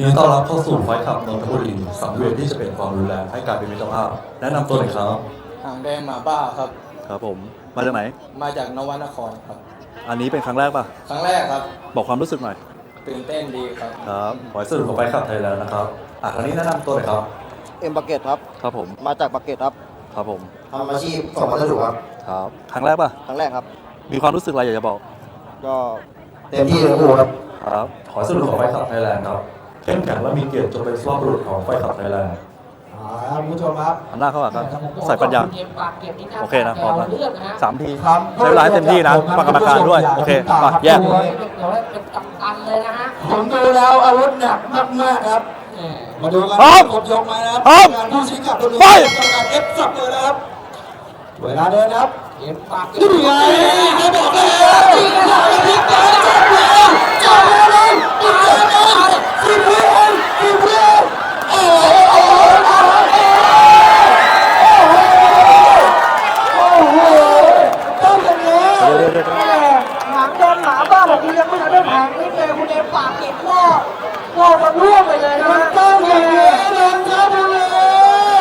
ยินดีต้อนรับเข้าสู่ไฟท์ขับนนทบุรีสังเวียนที่จะเป็นความรุนแรงให้กลายเป็นมิตรภาพ แนะนำตัวหน่อยครับ หางแดงหมาบ้าครับ ครับผม มาจากไหน มาจากนวนครครับ อันนี้เป็นครั้งแรกป่ะ ครั้งแรกครับ บอกความรู้สึกหน่อย ตื่นเต้นดีครับ ครับขอให้สนุกกับไฟท์ขับไทยแลนด์นะครับ อะคราวนี้แนะนำตัวหน่อยครับ เอ็มบักเก็ตครับ ครับผม มาจากบักเก็ตครับครับผม ทำอาชีพส่งพัสดุครับ ครับ ครั้งแรกป่ะ ครั้งแรกครับ มีความรู้สึกอะไรอยากจะบอก ก็เต็มที่เลยครับครับ ขอให้สนุกกับไฟท์ขับไทยแลนด์ครับ เข้มแข็งและมีเกียรติจงเป็นสุภาพบุรุษของไฟท์ขับไทยแลนด์คุณผู้ชมครับ หันหน้าเข้าหากันใส่ปัญญา โอเคนะพร้อมนะเลือกนะฮะสามทีใช้เวลาให้เต็มที่นะฟังกรรมการด้วย โอเคมาแยกเดี๋ยวเป็นกัปตันเลยนะฮะผมดูแล้วอาวุธหนักมากๆครับแหมมาดูกันพร้อมกดยกไหมนะครับพร้อมการผู้ชี้กับตัวนี้ไป กรรมการเอฟสับเลยนะครับ เวลาเดินครับ เก็บปากเก็นี่บไงเขาบอกเลยครับนี่ไงพลิกตัวจับเลยจับเลยเลยจับเลยสิบวิเองสิบวิเองโอ้โหโอ้โหโอ้โหต้องอย่างนี้ เดี๋ยวเดี๋ยวเดี๋ยว แหมหางโดนหมาบ้าแบบนี้ยังไม่ทันได้แผงนี่เลยคุณเอปา กเก็บหม้อหม้อมันร่วงไปเลยนะมันฮะต้องอย่างนี้เดินครับเล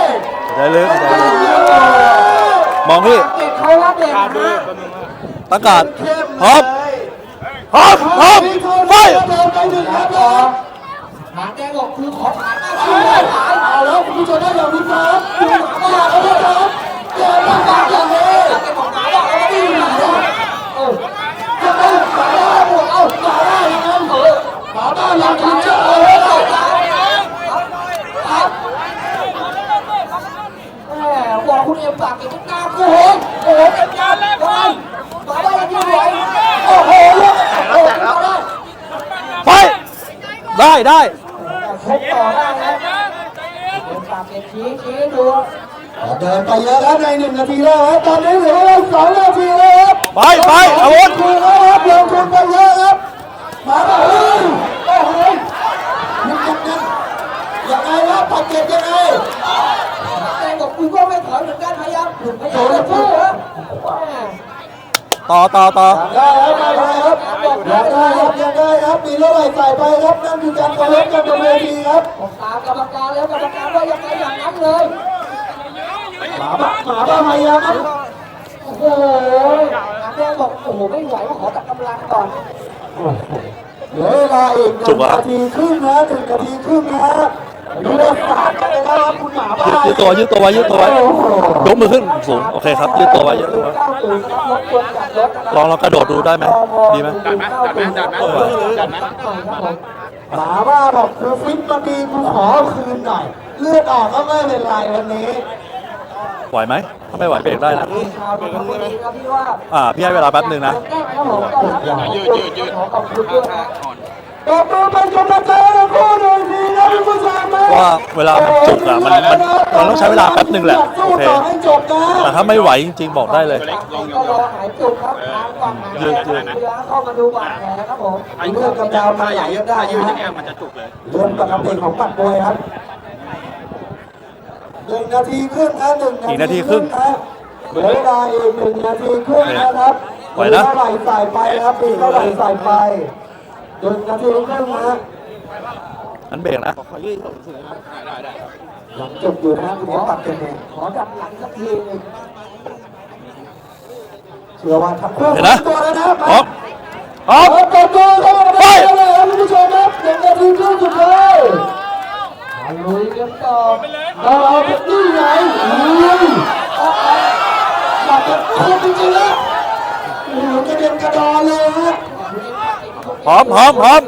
ยได้เลยได้เลยมองพี่ปากเก็บเขารับเด็กนะฮะตั้งการดพร้อม พร้อม พร้อม ไป เดินไปหนึ่งครับ หางแดงบอกคือขอผ่านหน้าที่ไม่ผ่าน เอาแล้วคุณผู้ชมได้อย่างนี้ครับอย่าเอาเลยครับอย่ามาฝากอย่างนี้ เก็บของหมาบ้าเอาไว้ที่หลังเลยโอ้ จะไปฝาได้หมดเอาฝาได้ยังไงเออฝาได้ยังคุณจะเอาเลย แหมบอกคุณเอ็มปากเก็บกล้าโอ้โหโอ้โหเก็บยาแล้วไปมาได้ยังไงโอ้โหลูกโอ้โหมาได้ ไป ได้ได้ชกต่อได้นะเอ็มปากเก็บชี้ชี้ดูเดินไปเยอะแล้วในหนึ่งนาทีแล้วครับตอนนี้เหลือเวลาสองนาทีแล้วครับไปไปอาวุธลงทุนแล้วครับลงทุนไปเยอะครับมาแบบเฮ้ยโอ้โหยังยังยังยังไงครับปัดเจ็บยังไงแดงบอกกูก็ไม่ถอยเหมือนกันพยายามพยายามจะพูดนะแหมต่อต่อต่อได้ครับได้ครับ ได้ครับมีเท่าไหร่ใส่ไปครับนั่นคือการเคารพกันบนเวทีครับผมตามกรรมการแล้วกรรมการว่ายังไงอย่างนั้นเลยหมาบ้าหมาบ้าพยายามครับโอ้โหหางแดงบอกโอ้โหไม่ไหวว่าขอตัดกำลังก่อนเหลือเวลาอีกหนึ่งนาทีครึ่งนะหนึ่งนาทีครึ่งนะ ยืดตัวยืดตัวไว้ยืดตัวไว้ยกมือขึ้นสูงโอเคครับยืดตัวไว้ยืดตัวไว้ลองลองกระโดดดูได้ไหมดีไหมจัดไหมจัดไหมจัดไหมจัดไหมหมาบ้าบอกกูฟิตมาดีกูขอคืนหน่อยเลือดออกก็ไม่เป็นไรวันนี้ไหวไหมถ้าไม่ไหวเบรกได้นะข่าวดีครับที่ว่าอ่าพี่ให้เวลาแป๊บหนึ่งนะยืดยืดยืด วยนะตบมือเป็นกำลังใจให้ทั้งคู่หน่อยสินะคุณผู้ชมนะว่าเวลามันจุกอะมันมันมันต้องใช้เวลาแป๊บหนึ่งแหละสู้โอเคต่อให้จบนะแต่ถ้าไม่ไหวจริงๆบอกได้เลยก็รอหายจุกครับทางฝั่งหางแดงเวลาเข้ามาดูบาดแผลครับผมเลือดกำเดามาไหลได้ยืดอย่างเงี้ยมันจะจุกเลยเรื่องปกติของปัดบวยครับหนึ่งนาทีครึ่งนะหนึ่งอีกนาทีครึ่งนะเหลือเวลาอีกหนึ่งนาทีครึ่งนะครับไหวนะมีเท่าไหร่ใส่ไปครับมีเท่าไหร่ใส่ไป หนึ่งนาทีครึ่งนะนั้นเบรกนะยังจุกอยู่นะคุณเอฟปัดกันเองขอดับหลังสักทีหนึงเชื่อว่าทั้งคู่เห็นนะตัวแล้วนะพร้อมพร้อมเอาตัวตัวเข้ามาไปได้เลยครับคุณผู้ชมครับหนึ่งนาทีครึ่งสุดท้ายมาลุยกันต่อเอาเอานี่ไงอุ้ยเอาเอาอยากจะพูดจริงๆแล้วโอ้โหกระเด็นกระดอนเลยฮะ พร้อมพร้อมพร้อม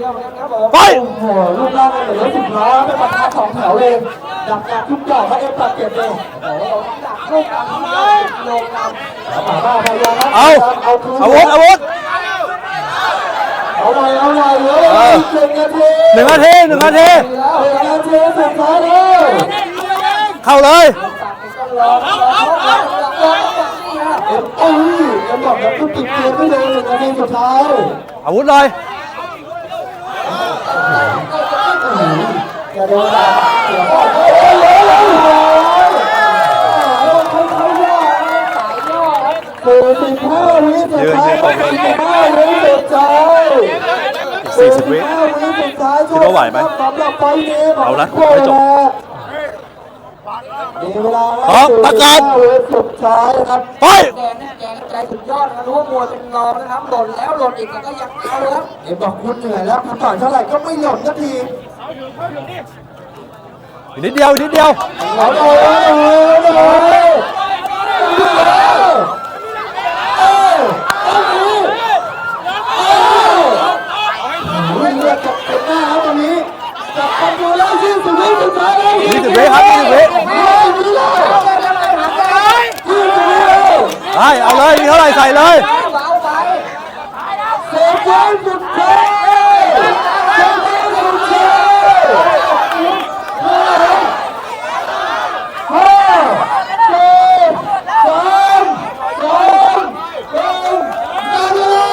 ไปโอ้โหรูปร่างมันเหมือนรถสิบล้อไม่ปะทะสองแถวเองดักดักทุกดอกเขาเอฟปัดเก็บเลยโอ้โหดักลูกดักไม้ลงนำเอาป่าบ้าพยายามครับเอาเอาคืนอาวุธอาวุธเอาหน่อยเอาหน่อยเลยเออหนึ่งนาทีหนึ่งนาทีหนึ่งนาทีแล้วเวลาเทสุดท้ายแล้วเข้าเลยรอรอรอรอรอนี่ฮะเอ็มเอ้ยเอ็มบอกแล้วก็ปิดเกมไม่เลยหนึ่งนาทีสุดท้ายอาวุธหน่อ ยจะโดนอะไรเสียบอลโอ้ยโอ้ยโอ้ยโอ้ยค่อยๆย่อสายย่อสี่สิบห้าวิสุดท้ายสี่สิบห้าวิสุดท้ายสี่สิบวิห้าวิสุดท้ายคิดว่าไหวไหมสำหรับไฟนี้เอาละคู่ไม่จบ มีเวลาพร้อมประกาศ45วิสุดท้ายครับไปแดงเนี่ยแดงใจสุดยอดนะรู้ว่ามวยเป็นรองนะครับหล่นแล้วหล่นอีกแต่ก็ยังเอาครับเอ็มบอกคุณเหนื่อยแล้วคุณต่อยเท่าไหร่ก็ไม่หล่นสักทีอีกนิดเดียวอีกนิดเดียว เอาเลยเอาเลยเอาเลยเออเออเออเลือดกับเป็นหน้าครับตอนนี้จับกันดูแล้วยี่สิบวิสุดท้ายแล้ว ยี่สิบวิครับยี่สิบวิ ยี่สิบวิแล้วยี่สิบวิแล้ว ได้เอาเลยมีเท่าไหร่ใส่เลย เบาไปเซฟไว้สุดท้ายเซฟไว้สุดท้ายห้าสี่สามสองหนึ่งหมดเวลา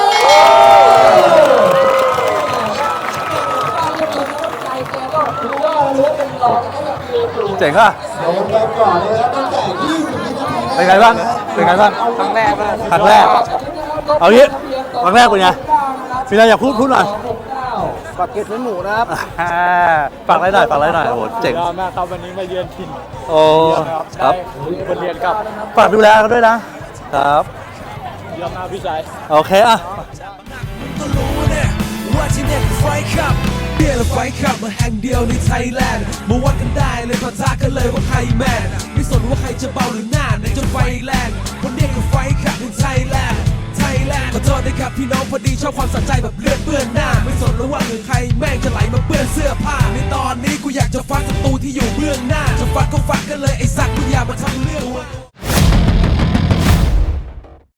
ว่าเลือเป็นหลอดก็ยังมีอยู่ เจ๋งอะเดินไปก่อนเลยครับตั้งแต่20วินาทีเป็นไงบ้างเป็นไงบ้างครั้งแรกครั้งแรก เอางี้ครั้งแรกเป็นไงมีอะไรอยากพูดพูดหน่อยฝากเก็บเนื้อหมูนะครับอ่าฝากอะไรหน่อยฝากอะไรหน่อยโอ้โหเจ๋งยอดมากครับวันนี้มาเยือนถิ่นโอ้ครับบทเรียนกับฝากดูแลกันด้วยนะครับยอดมากพี่ชายโอเคอะก็รู้ เนี่ยวเร์และไฟขับมาแห่งเดียวในไทยแลนด์มาวัดกันได้เลยปะทะกันเลยว่าใครแมนไม่สนว่าใครจะเบาหรือหน้าในจนไฟแรงคนเนี้ยคือไฟขับในไทยแลนด์ไทยแลนด์ขอโทษนะครับพี่น้องพอดีชอบความสะใจแบบเลือดเปื้อนหน้า ไม่สนแล้วว่าหรือใครแม่งจะไหลมาเปื้อนเสื้อผ้า ในตอนนี้กูอยากจะฟัดศัตรูที่อยู่เบื้องหน้า จะฟัดก็ฟัดกันเลยไอ้สัตว์กูอย่ามาทำเรื่อง